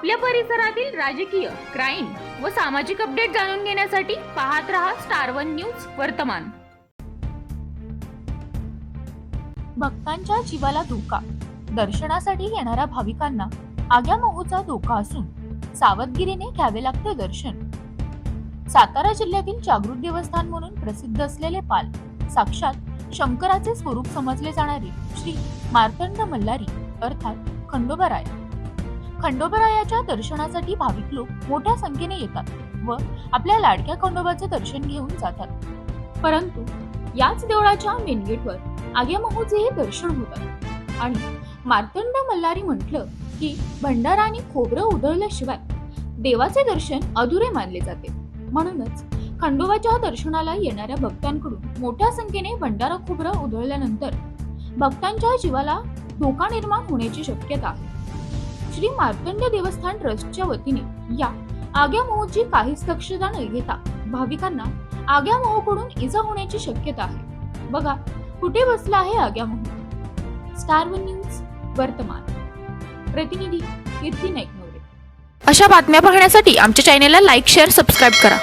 आपल्या परिसरातील राजकीय क्राईम व सामाजिक अपडेट जाणून घेण्यासाठी पाहत रहा स्टार वन न्यूज वर्तमान. भक्तांच्या जीवाला धोका. दर्शनासाठी येणाऱ्या भाविकांना आग्यामोहूचा धोका असून सावधगिरीने घ्यावे लागते दर्शन. सातारा जिल्ह्यातील जागृत देवस्थान म्हणून प्रसिद्ध असलेले पाल साक्षात शंकराचे स्वरूप समजले जाणारे श्री मार्तंड मल्हारी अर्थात खंडोबाराय खंडोबरायाच्या दर्शनासाठी भाविक लोक मोठ्या संख्येने येतात व आपल्या लाडक्या खंडोबाचे दर्शन घेऊन जातात. परंतु याच देवळाच्या मेन गेटवर आग्यामहोचेही दर्शन होतात. आणि मार्तंड मल्हारी म्हटलं की भंडाराने खोबरं उधळल्याशिवाय देवाचे दर्शन अधुरे मानले जाते. म्हणूनच खंडोबाच्या दर्शनाला येणाऱ्या भक्तांकडून मोठ्या संख्येने भंडारा खोबरं उधळल्यानंतर भक्तांच्या जीवाला धोका निर्माण होण्याची शक्यता आहे. श्री मार्तंड देवस्थान ट्रस्टच्या वतीने या आग्यामोहची काहीच दक्षता न घेता भाविकांना आग्यामोहकडून इजा होण्याची शक्यता आहे. बघा कुठे बसला आहे आग्यामोह स्टार वन न्यूज वर्तमान. प्रतिनिधी कीर्ती नाईक नवरे अशा बातम्या पाहण्यासाठी आमच्या चॅनेलला लाईक शेअर सबस्क्राईब करा.